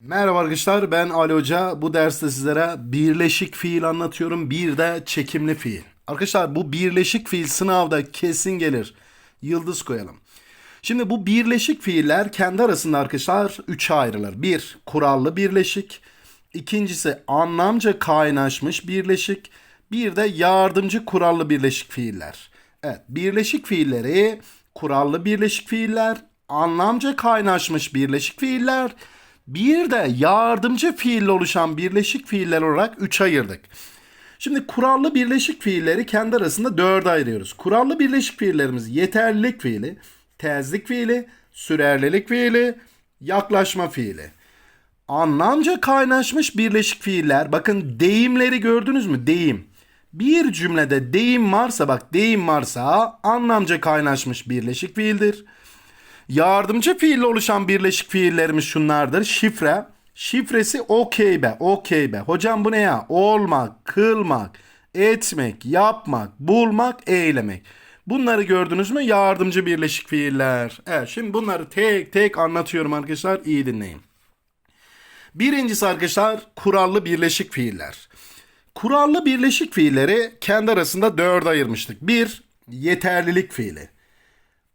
Merhaba arkadaşlar ben Ali Hoca. Bu derste sizlere birleşik fiil anlatıyorum. Bir de çekimli fiil. Arkadaşlar bu birleşik fiil sınavda kesin gelir. Yıldız koyalım. Şimdi bu birleşik fiiller kendi arasında arkadaşlar üçe ayrılır. Bir, kurallı birleşik. İkincisi anlamca kaynaşmış birleşik. Bir de yardımcı kurallı birleşik fiiller. Evet, birleşik fiilleri kurallı birleşik fiiller, anlamca kaynaşmış birleşik fiiller, bir de yardımcı fiille oluşan birleşik fiiller olarak üç ayırdık. Şimdi kurallı birleşik fiilleri kendi arasında dörde ayırıyoruz. Kurallı birleşik fiillerimiz yeterlilik fiili, tezlik fiili, sürerlilik fiili, yaklaşma fiili. Anlamca kaynaşmış birleşik fiiller. Bakın deyimleri gördünüz mü? Deyim. Bir cümlede deyim varsa bak deyim varsa anlamca kaynaşmış birleşik fiildir. Yardımcı fiille oluşan birleşik fiillerimiz şunlardır. Şifre. Şifresi okey be, okey be. Hocam bu ne ya? Olmak, kılmak, etmek, yapmak, bulmak, eylemek. Bunları gördünüz mü? Yardımcı birleşik fiiller. Evet şimdi bunları tek tek anlatıyorum arkadaşlar. İyi dinleyin. Birincisi arkadaşlar kurallı birleşik fiiller. Kurallı birleşik fiilleri kendi arasında dörde ayırmıştık. Bir, yeterlilik fiili.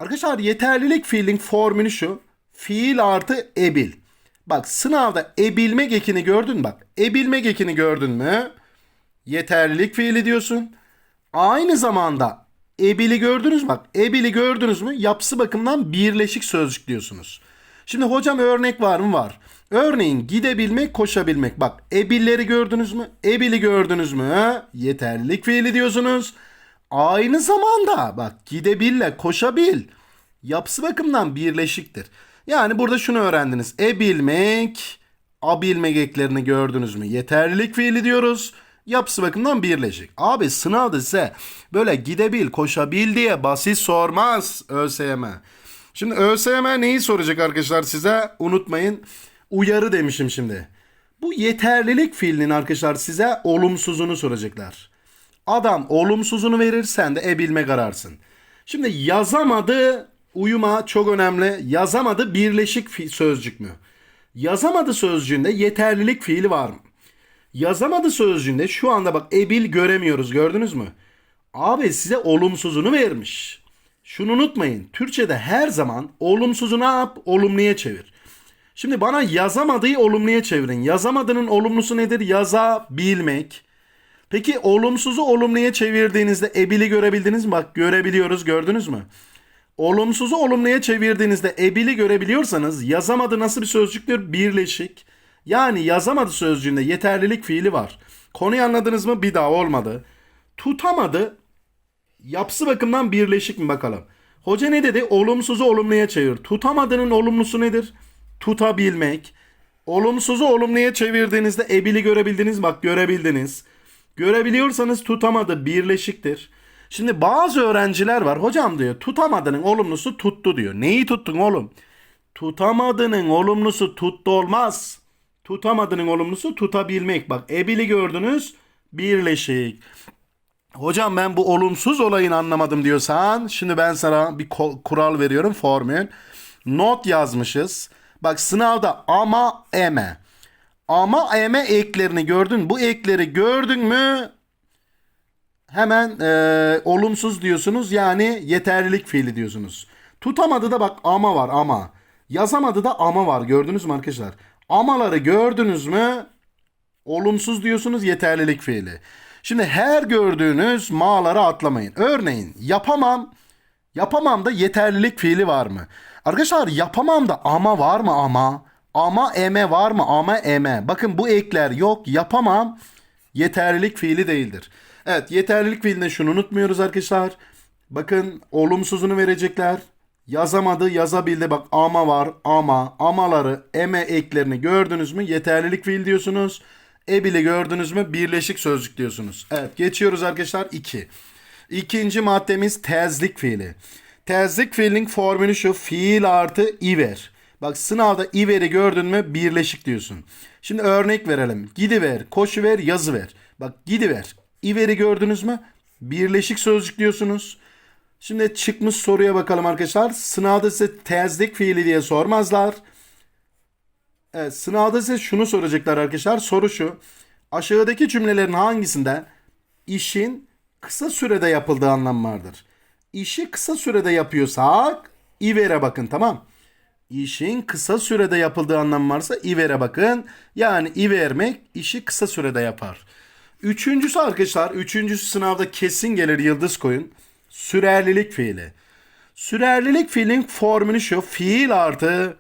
Arkadaşlar yeterlilik fiilin formülü şu. Fiil artı ebil. Bak sınavda ebilmek ekini gördün? Bak ebilmek ekini gördün mü? Yeterlilik fiili diyorsun. Aynı zamanda ebili gördünüz? Bak ebili gördünüz mü? Yapısı bakımından birleşik sözcük diyorsunuz. Şimdi hocam örnek var mı? Var. Örneğin gidebilmek, koşabilmek. Bak ebilleri gördünüz mü? Ebili gördünüz mü? Yeterlilik fiili diyorsunuz. Aynı zamanda bak gidebille koşabil yapısı bakımından birleşiktir. Yani burada şunu öğrendiniz. Ebilmek, abilmek eklerini gördünüz mü? Yeterlilik fiili diyoruz. Yapısı bakımından birleşik. Abi sınavda size böyle gidebil, koşabil diye basit sormaz ÖSYM. Şimdi ÖSYM neyi soracak arkadaşlar size? Unutmayın. Uyarı demişim şimdi. Bu yeterlilik fiilinin arkadaşlar size olumsuzunu soracaklar. Adam olumsuzunu verir sen de ebilme kararsın. Şimdi yazamadı uyuma çok önemli. Yazamadı birleşik sözcük mü? Yazamadı sözcüğünde yeterlilik fiili var mı? Yazamadı sözcüğünde şu anda bak ebil göremiyoruz gördünüz mü? Abi size olumsuzunu vermiş. Şunu unutmayın. Türkçe'de her zaman olumsuzu ne yap? Olumluya çevir. Şimdi bana yazamadığı olumluya çevirin. Yazamadığının olumlusu nedir? Yazabilmek. Peki olumsuzu olumluya çevirdiğinizde ebili görebildiniz mi? Bak görebiliyoruz gördünüz mü? Olumsuzu olumluya çevirdiğinizde ebili görebiliyorsanız yazamadı nasıl bir sözcüktür? Birleşik. Yani yazamadı sözcüğünde yeterlilik fiili var. Konuyu anladınız mı? Bir daha olmadı. Tutamadı yapısı bakımından birleşik mi bakalım. Hoca ne dedi? Olumsuzu olumluya çevir. Tutamadığının olumlusu nedir? Tutabilmek. Olumsuzu olumluya çevirdiğinizde ebili görebildiniz? Bak görebildiniz. Görebiliyorsanız tutamadı birleşiktir. Şimdi bazı öğrenciler var. Hocam diyor tutamadığının olumlusu tuttu diyor. Neyi tuttun oğlum? Tutamadığının olumlusu tuttu olmaz. Tutamadığının olumlusu tutabilmek. Bak ebili gördünüz birleşik. Hocam ben bu olumsuz olayını anlamadım diyorsan şimdi ben sana bir kural veriyorum formül. Not yazmışız. Bak sınavda ama eme. Ama eme eklerini gördün. Bu ekleri gördün mü hemen e, olumsuz diyorsunuz. Yani yeterlilik fiili diyorsunuz. Tutamadı da bak ama var ama. Yazamadı da ama var. Gördünüz mü arkadaşlar? Amaları gördünüz mü olumsuz diyorsunuz yeterlilik fiili. Şimdi her gördüğünüz ma'ları atlamayın. Örneğin yapamam. Yapamam da yeterlilik fiili var mı? Arkadaşlar yapamam da ama var mı ama? Ama eme var mı? Ama eme. Bakın bu ekler yok. Yapamam yeterlilik fiili değildir. Evet yeterlilik fiilinde şunu unutmuyoruz arkadaşlar. Bakın olumsuzunu verecekler. Yazamadı yazabildi bak ama var ama amaları eme eklerini gördünüz mü yeterlilik fiil diyorsunuz. Ebili gördünüz mü birleşik sözcük diyorsunuz. Evet geçiyoruz arkadaşlar 2. İkinci maddemiz tezlik fiili. Tezlik fiilin formülü şu fiil artı iver. Bak sınavda iveri gördün mü birleşik diyorsun. Şimdi örnek verelim. Gidiver, koşuver, yazıver. Bak gidiver. İveri gördünüz mü? Birleşik sözcük diyorsunuz. Şimdi çıkmış soruya bakalım arkadaşlar. Sınavda size tezlik fiili diye sormazlar. Evet, sınavda size şunu soracaklar arkadaşlar. Soru şu. Aşağıdaki cümlelerin hangisinde işin kısa sürede yapıldığı anlam vardır? İşi kısa sürede yapıyorsak ivere bakın tamam. İşin kısa sürede yapıldığı anlam varsa ivere bakın. Yani ivermek işi kısa sürede yapar. Üçüncüsü arkadaşlar, üçüncüsü sınavda kesin gelir yıldız koyun. Sürerlilik fiili. Sürerlilik fiilin formülü şu. Fiil artı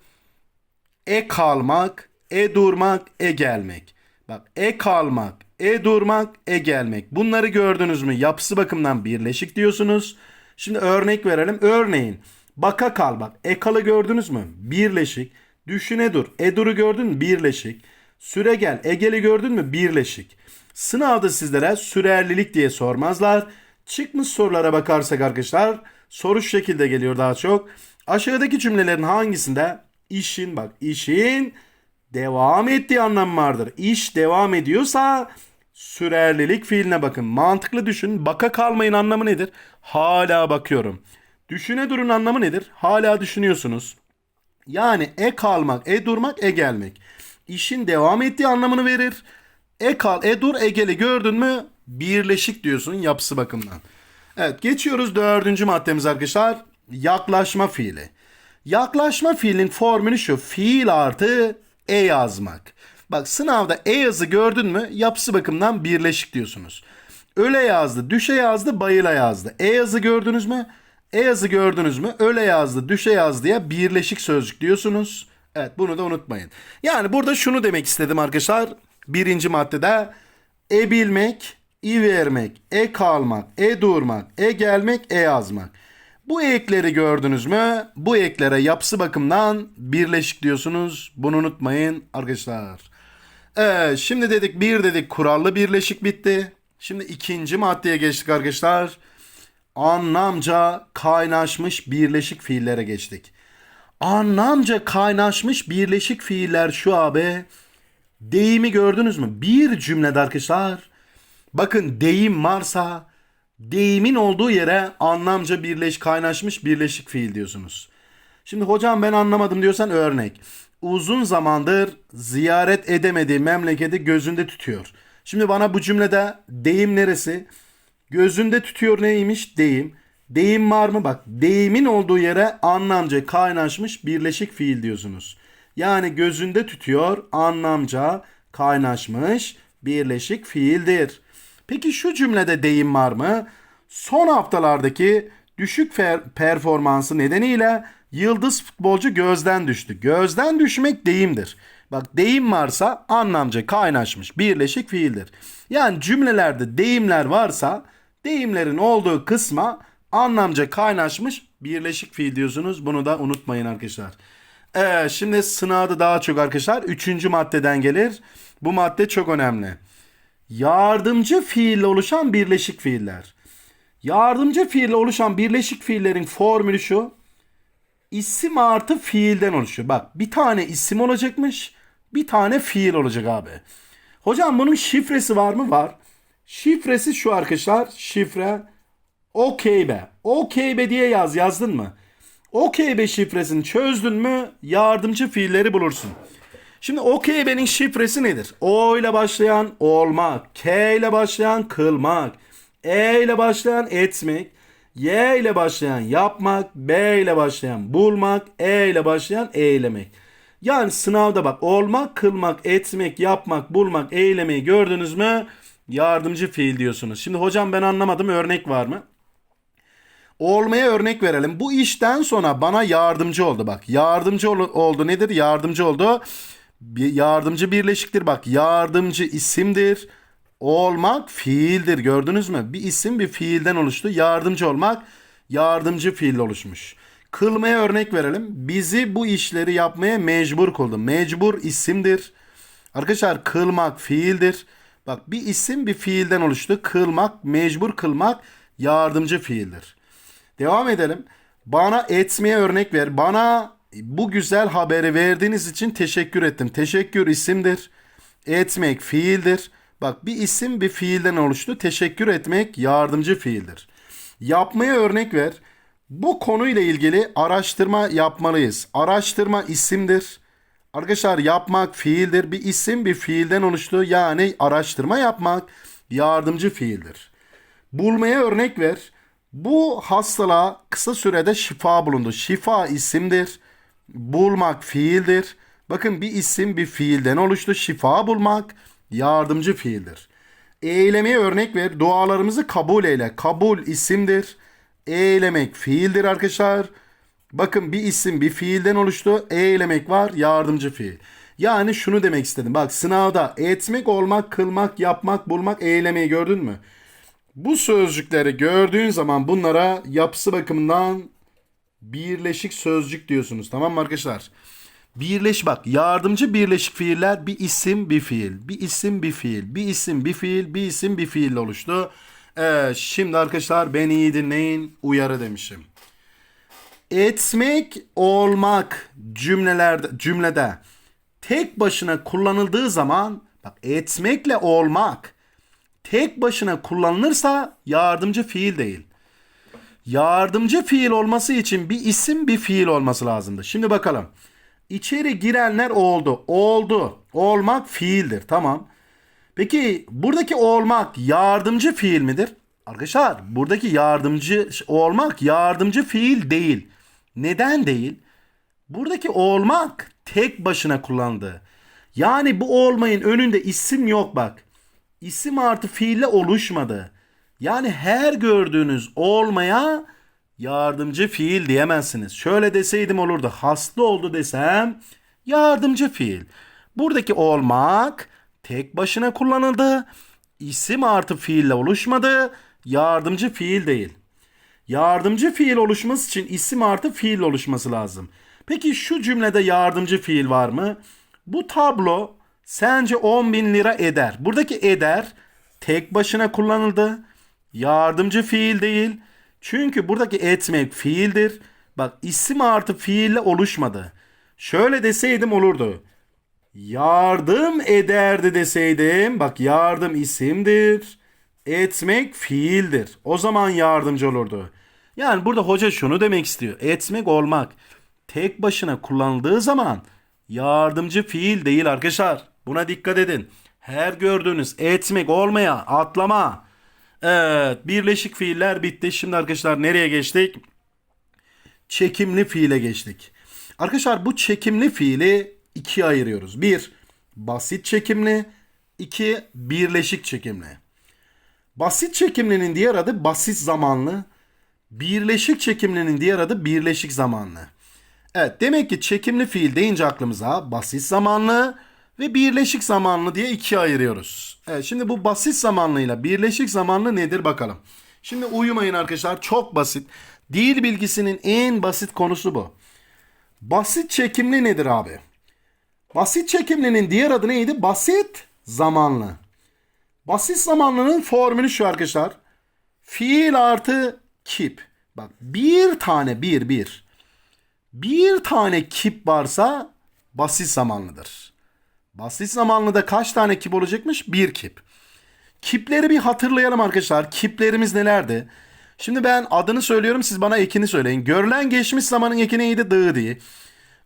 e kalmak, e durmak, e gelmek. Bak e kalmak, e durmak, e gelmek. Bunları gördünüz mü? Yapısı bakımından birleşik diyorsunuz. Şimdi örnek verelim. Örneğin baka kal bak. E kalı gördünüz mü? Birleşik. Düşüne dur. E duru gördün mü? Birleşik. Süre gel. Egeli gördün mü? Birleşik. Sınavda sizlere sürerlilik diye sormazlar. Çıkmış sorulara bakarsak arkadaşlar soru şu şekilde geliyor daha çok. Aşağıdaki cümlelerin hangisinde işin bak işin devam ettiği anlam vardır. İş devam ediyorsa sürerlilik fiiline bakın. Mantıklı düşün. Baka kalmayın anlamı nedir? Hala bakıyorum. Düşüne durun anlamı nedir? Hala düşünüyorsunuz. Yani e kalmak, e durmak, e gelmek. İşin devam ettiği anlamını verir. E kal, e dur, e geli gördün mü? Birleşik diyorsun yapısı bakımından. Evet geçiyoruz dördüncü maddemiz arkadaşlar. Yaklaşma fiili. Yaklaşma fiilin formülü şu. Fiil artı e yazmak. Bak sınavda e yazı gördün mü yapısı bakımından birleşik diyorsunuz. Öle yazdı, düşe yazdı, bayıla yazdı. E yazı gördünüz mü? E yazı gördünüz mü? Öle yazdı, düşe yazdı diye birleşik sözcük diyorsunuz. Evet bunu da unutmayın. Yani burada şunu demek istedim arkadaşlar. Birinci maddede e bilmek, i vermek, e kalmak, e durmak, e gelmek, e yazmak. Bu ekleri gördünüz mü? Bu eklere yapısı bakımından birleşik diyorsunuz. Bunu unutmayın arkadaşlar. Evet şimdi dedik bir dedik kurallı birleşik bitti. Şimdi ikinci maddeye geçtik arkadaşlar. Anlamca kaynaşmış birleşik fiillere geçtik. Anlamca kaynaşmış birleşik fiiller şu abi. Deyimi gördünüz mü? Bir cümlede arkadaşlar. Bakın deyim varsa deyimin olduğu yere anlamca birleş kaynaşmış birleşik fiil diyorsunuz. Şimdi hocam ben anlamadım diyorsan örnek. Uzun zamandır ziyaret edemediği memleketi gözünde tutuyor. Şimdi bana bu cümlede deyim neresi? Gözünde tutuyor neymiş? Deyim. Deyim var mı? Bak deyimin olduğu yere anlamca kaynaşmış birleşik fiil diyorsunuz. Yani gözünde tutuyor anlamca kaynaşmış birleşik fiildir. Peki şu cümlede deyim var mı? Son haftalardaki düşük performansı nedeniyle yıldız futbolcu gözden düştü. Gözden düşmek deyimdir. Bak deyim varsa anlamca kaynaşmış birleşik fiildir. Yani cümlelerde deyimler varsa deyimlerin olduğu kısma anlamca kaynaşmış birleşik fiil diyorsunuz. Bunu da unutmayın arkadaşlar. Evet şimdi sınavda daha çok arkadaşlar. Üçüncü maddeden gelir. Bu madde çok önemli. Yardımcı fiille oluşan birleşik fiiller. Yardımcı fiille oluşan birleşik fiillerin formülü şu. İsim artı fiilden oluşuyor. Bak bir tane isim olacakmış. Bir tane fiil olacak abi. Hocam bunun şifresi var mı? Var. Şifresi şu arkadaşlar. Şifre. Okey be diye yaz. Yazdın mı? Okey be şifresini çözdün mü yardımcı fiilleri bulursun. Şimdi okey be'nin şifresi nedir? O ile başlayan olmak, K ile başlayan kılmak, E ile başlayan etmek, Y ile başlayan yapmak, B ile başlayan bulmak, E ile başlayan eylemek. Yani sınavda bak olmak, kılmak, etmek, yapmak, bulmak, eylemeyi gördünüz mü? Yardımcı fiil diyorsunuz. Şimdi hocam ben anlamadım örnek var mı? Olmaya örnek verelim. Bu işten sonra bana yardımcı oldu bak. Yardımcı oldu nedir? Yardımcı oldu. Bir yardımcı birleşiktir bak. Yardımcı isimdir. Olmak fiildir gördünüz mü? Bir isim bir fiilden oluştu. Yardımcı olmak yardımcı fiil oluşmuş. Kılmaya örnek verelim. Bizi bu işleri yapmaya mecbur kıldı. Mecbur isimdir. Arkadaşlar kılmak fiildir. Bak bir isim bir fiilden oluştu. Kılmak, mecbur kılmak yardımcı fiildir. Devam edelim. Bana etmeye örnek ver. Bana bu güzel haberi verdiğiniz için teşekkür ettim. Teşekkür isimdir. Etmek fiildir. Bak bir isim bir fiilden oluştu. Teşekkür etmek yardımcı fiildir. Yapmaya örnek ver. Bu konuyla ilgili araştırma yapmalıyız. Araştırma isimdir. Arkadaşlar yapmak fiildir. Bir isim bir fiilden oluştu. Yani araştırma yapmak yardımcı fiildir. Bulmaya örnek ver. Bu hastalığa kısa sürede şifa bulundu. Şifa isimdir. Bulmak fiildir. Bakın bir isim bir fiilden oluştu. Şifa bulmak yardımcı fiildir. Eylemeye örnek ver. Dualarımızı kabul eyle. Kabul isimdir. Eylemek fiildir arkadaşlar. Bakın bir isim bir fiilden oluştu. Eylemek var yardımcı fiil. Yani şunu demek istedim. Bak sınavda etmek, olmak, kılmak, yapmak, bulmak, eylemeyi gördün mü? Bu sözcükleri gördüğün zaman bunlara yapısı bakımından birleşik sözcük diyorsunuz. Tamam mı arkadaşlar? Birleş bak yardımcı birleşik fiiller bir isim bir fiil. Bir isim bir fiil. Bir isim bir fiil. Bir isim bir fiille oluştu. Evet şimdi arkadaşlar beni iyi dinleyin. Uyarı demişim. Etmek olmak cümlelerde cümlede tek başına kullanıldığı zaman bak etmekle olmak tek başına kullanılırsa yardımcı fiil değil. Yardımcı fiil olması için bir isim bir fiil olması lazımdı. Şimdi bakalım. İçeri girenler oldu. Oldu. Olmak fiildir. Tamam. Peki buradaki olmak yardımcı fiil midir? Arkadaşlar buradaki yardımcı olmak yardımcı fiil değil. Neden değil? Buradaki olmak tek başına kullandığı. Yani bu olmayın önünde isim yok bak. İsim artı fiille oluşmadı. Yani her gördüğünüz olmaya yardımcı fiil diyemezsiniz. Şöyle deseydim olurdu. Hasta oldu desem yardımcı fiil. Buradaki olmak tek başına kullanıldı. İsim artı fiille oluşmadı. Yardımcı fiil değil. Yardımcı fiil oluşması için isim artı fiil oluşması lazım. Peki şu cümlede yardımcı fiil var mı? Bu tablo sence 10 bin lira eder. Buradaki eder tek başına kullanıldı. Yardımcı fiil değil. Çünkü buradaki etmek fiildir. Bak isim artı fiille oluşmadı. Şöyle deseydim olurdu. Yardım ederdi deseydim. Bak yardım isimdir. Etmek fiildir. O zaman yardımcı olurdu. Yani burada hoca şunu demek istiyor. Etmek olmak tek başına kullanıldığı zaman yardımcı fiil değil arkadaşlar. Buna dikkat edin. Her gördüğünüz etmek olmaya atlama. Evet birleşik fiiller bitti. Şimdi arkadaşlar nereye geçtik? Çekimli fiile geçtik. Arkadaşlar bu çekimli fiili ikiye ayırıyoruz. Bir basit çekimli. iki birleşik çekimli. Basit çekimlinin diğer adı basit zamanlı. Birleşik çekimlinin diğer adı birleşik zamanlı. Evet demek ki çekimli fiil deyince aklımıza basit zamanlı ve birleşik zamanlı diye ikiye ayırıyoruz. Evet şimdi bu basit zamanlıyla birleşik zamanlı nedir bakalım. Şimdi uyumayın arkadaşlar çok basit. Dil bilgisinin en basit konusu bu. Basit çekimli nedir abi? Basit çekimlinin diğer adı neydi? Basit zamanlı. Basit zamanlının formülü şu arkadaşlar. Fiil artı kip. Bak bir tane bir bir. Bir tane kip varsa basit zamanlıdır. Basit zamanlıda kaç tane kip olacakmış? Bir kip. Kipleri bir hatırlayalım arkadaşlar. Kiplerimiz nelerdi? Şimdi ben adını söylüyorum siz bana ekini söyleyin. Görülen geçmiş zamanın eki neydi? Dı diye.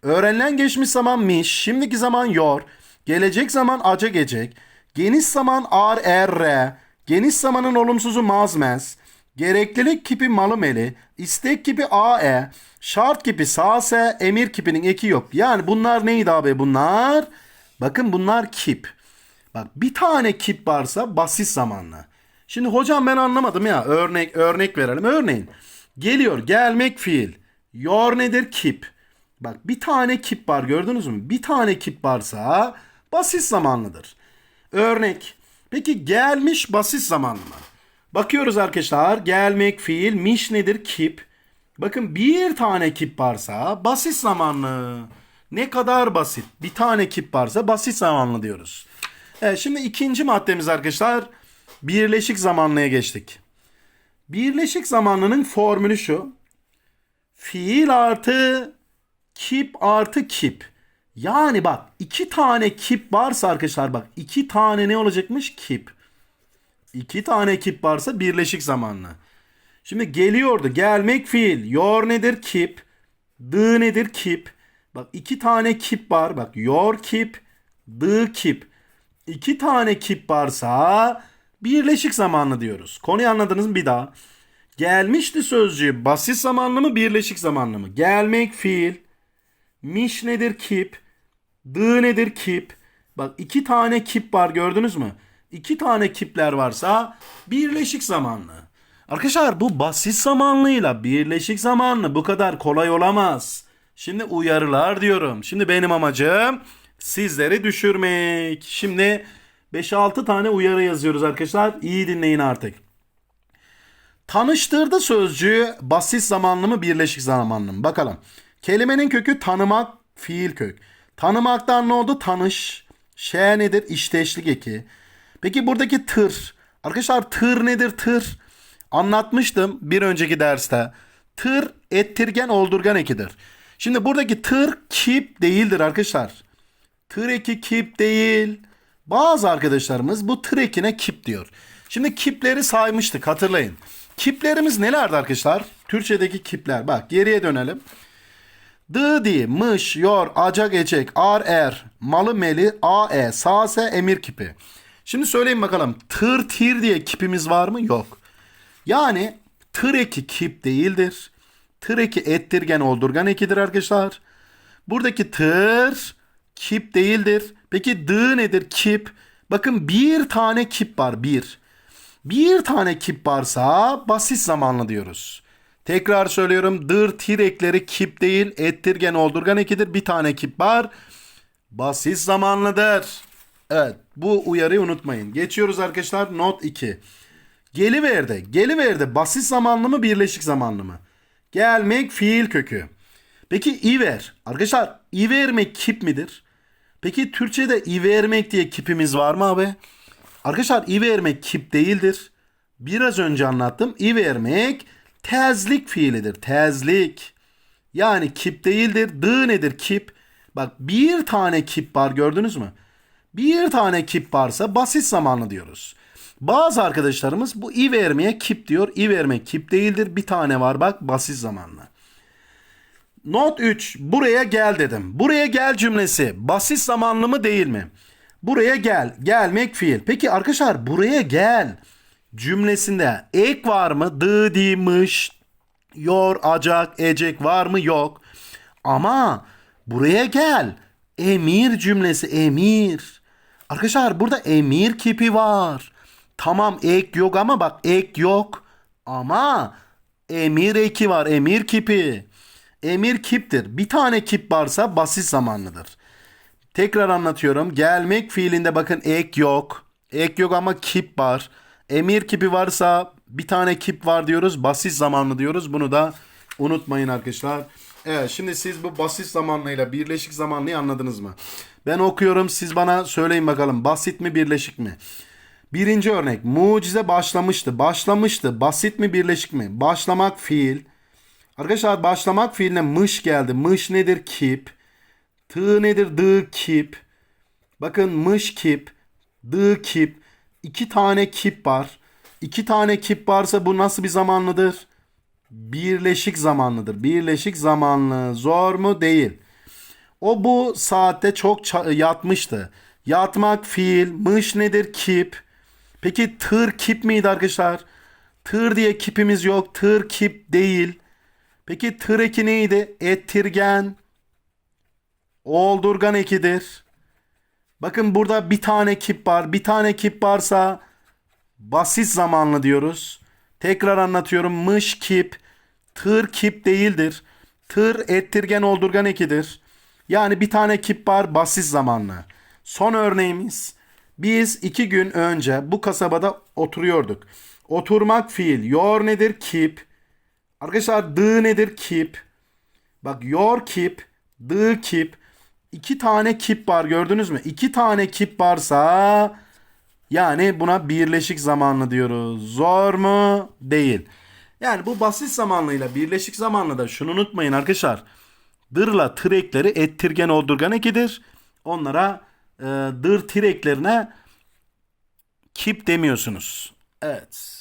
Öğrenilen geçmiş zaman miş. Şimdiki zaman yor. Gelecek zaman aca gecek. Geniş zaman ar er re. Geniş zamanın olumsuzu mazmez. Gereklilik kipi malı meli. istek kipi a e. Şart kipi sa se. Emir kipinin eki yok. Yani bunlar neydi abi bunlar? Bakın bunlar kip. Bak bir tane kip varsa basit zamanlı. Şimdi hocam ben anlamadım ya. Örnek örnek verelim. Örneğin geliyor gelmek fiil. Yor nedir? Kip. Bak bir tane kip var gördünüz mü? Bir tane kip varsa basit zamanlıdır. Örnek. Peki gelmiş basit zamanlı mı? Bakıyoruz arkadaşlar. Gelmek fiil. Miş nedir? Kip. Bakın bir tane kip varsa basit zamanlı. Ne kadar basit. Bir tane kip varsa basit zamanlı diyoruz. Evet şimdi ikinci maddemiz arkadaşlar. Birleşik zamanlıya geçtik. Birleşik zamanlının formülü şu. Fiil artı kip artı kip. Yani bak iki tane kip varsa arkadaşlar bak iki tane ne olacakmış? Kip. İki tane kip varsa birleşik zamanlı. Şimdi geliyordu. Gelmek fiil. Yor nedir? Kip. Dı nedir? Kip. Bak iki tane kip var. Bak your kip, the kip. İki tane kip varsa birleşik zamanlı diyoruz. Konuyu anladınız mı bir daha? Gelmişti sözcüğü basit zamanlı mı birleşik zamanlı mı? Gelmek fiil. Miş nedir kip? Dı nedir kip? Bak iki tane kip var gördünüz mü? İki tane kipler varsa birleşik zamanlı. Arkadaşlar bu basit zamanlıyla birleşik zamanlı bu kadar kolay olamaz. Şimdi uyarılar diyorum. Şimdi benim amacım sizleri düşürmek. Şimdi 5-6 tane uyarı yazıyoruz arkadaşlar. İyi dinleyin artık. Tanıştırdı sözcüğü basit zamanlı mı birleşik zamanlı mı? Bakalım. Kelimenin kökü tanımak fiil kök. Tanımaktan ne oldu? Tanış. Şey nedir? İşteşlik eki. Peki buradaki tır. Arkadaşlar tır nedir tır? Anlatmıştım bir önceki derste. Tır ettirgen oldurgan ekidir. Şimdi buradaki tır kip değildir arkadaşlar. Tır eki kip değil. Bazı arkadaşlarımız bu tır ekine kip diyor. Şimdi kipleri saymıştık hatırlayın. Kiplerimiz nelerdi arkadaşlar? Türkçedeki kipler. Bak geriye dönelim. Dı di, mış, yor, acak, ecek, ar, er, malı, meli, a, e, sa, se, emir kipi. Şimdi söyleyin bakalım. Tır, tir diye kipimiz var mı? Yok. Yani tır eki kip değildir. Tır eki ettirgen oldurgan ekidir arkadaşlar. Buradaki tır kip değildir. Peki dı nedir? Kip. Bakın bir tane kip var. Bir. Bir tane kip varsa basit zamanlı diyoruz. Tekrar söylüyorum. Dır tir ekleri kip değil. Ettirgen oldurgan ekidir. Bir tane kip var. Basit zamanlıdır. Evet bu uyarıyı unutmayın. Geçiyoruz arkadaşlar. Not 2. Geliverdi. Geliverdi. Basit zamanlı mı birleşik zamanlı mı? Gelmek fiil kökü. Peki iver. Arkadaşlar ivermek kip midir? Peki Türkçe'de ivermek diye kipimiz var mı abi? Arkadaşlar ivermek kip değildir. Biraz önce anlattım. İvermek tezlik fiilidir. Tezlik. Yani kip değildir. Dı nedir kip? Bak bir tane kip var gördünüz mü? Bir tane kip varsa basit zamanlı diyoruz. Bazı arkadaşlarımız bu i vermeye kip diyor. i vermek kip değildir. Bir tane var bak basit zamanlı. Not 3. Buraya gel dedim. Buraya gel cümlesi basit zamanlı mı değil mi? Buraya gel. Gelmek fiil. Peki arkadaşlar buraya gel cümlesinde ek var mı? Dı, di, yor, acak, ecek var mı? Yok. Ama buraya gel. Emir cümlesi emir. Arkadaşlar burada emir kipi var. Tamam ek yok ama bak ek yok. Ama emir eki var emir kipi. Emir kiptir. Bir tane kip varsa basit zamanlıdır. Tekrar anlatıyorum. Gelmek fiilinde bakın ek yok. Ek yok ama kip var. Emir kipi varsa bir tane kip var diyoruz. Basit zamanlı diyoruz. Bunu da unutmayın arkadaşlar. Evet şimdi siz bu basit zamanlıyla birleşik zamanlıyı anladınız mı? Ben okuyorum siz bana söyleyin bakalım basit mi birleşik mi? Birinci örnek mucize başlamıştı. Başlamıştı. Basit mi birleşik mi? Başlamak fiil. Arkadaşlar başlamak fiiline mış geldi. Mış nedir? Kip. Tığ nedir? Dı kip. Bakın mış kip. Dı kip. İki tane kip var. İki tane kip varsa bu nasıl bir zamanlıdır? Birleşik zamanlıdır. Birleşik zamanlı. Zor mu? Değil. O bu saatte çok yatmıştı. Yatmak fiil. Mış nedir? Kip. Peki tır kip miydi arkadaşlar? Tır diye kipimiz yok. Tır kip değil. Peki tır eki neydi? Ettirgen. Oldurgan ekidir. Bakın burada bir tane kip var. Bir tane kip varsa basit zamanlı diyoruz. Tekrar anlatıyorum. Mış kip, tır kip değildir. Tır ettirgen oldurgan ekidir. Yani bir tane kip var basit zamanlı. Son örneğimiz. Biz iki gün önce bu kasabada oturuyorduk. Oturmak fiil. Yor nedir? Kip. Arkadaşlar dı nedir? Kip. Bak yor kip, dı kip. İki tane kip var gördünüz mü? İki tane kip varsa yani buna birleşik zamanlı diyoruz. Zor mu? Değil. Yani bu basit zamanlıyla birleşik zamanlı da şunu unutmayın arkadaşlar. Dırla tır ekleri ettirgen oldurgan ekidir. Onlara e, dır tir eklerine kip demiyorsunuz. Evet.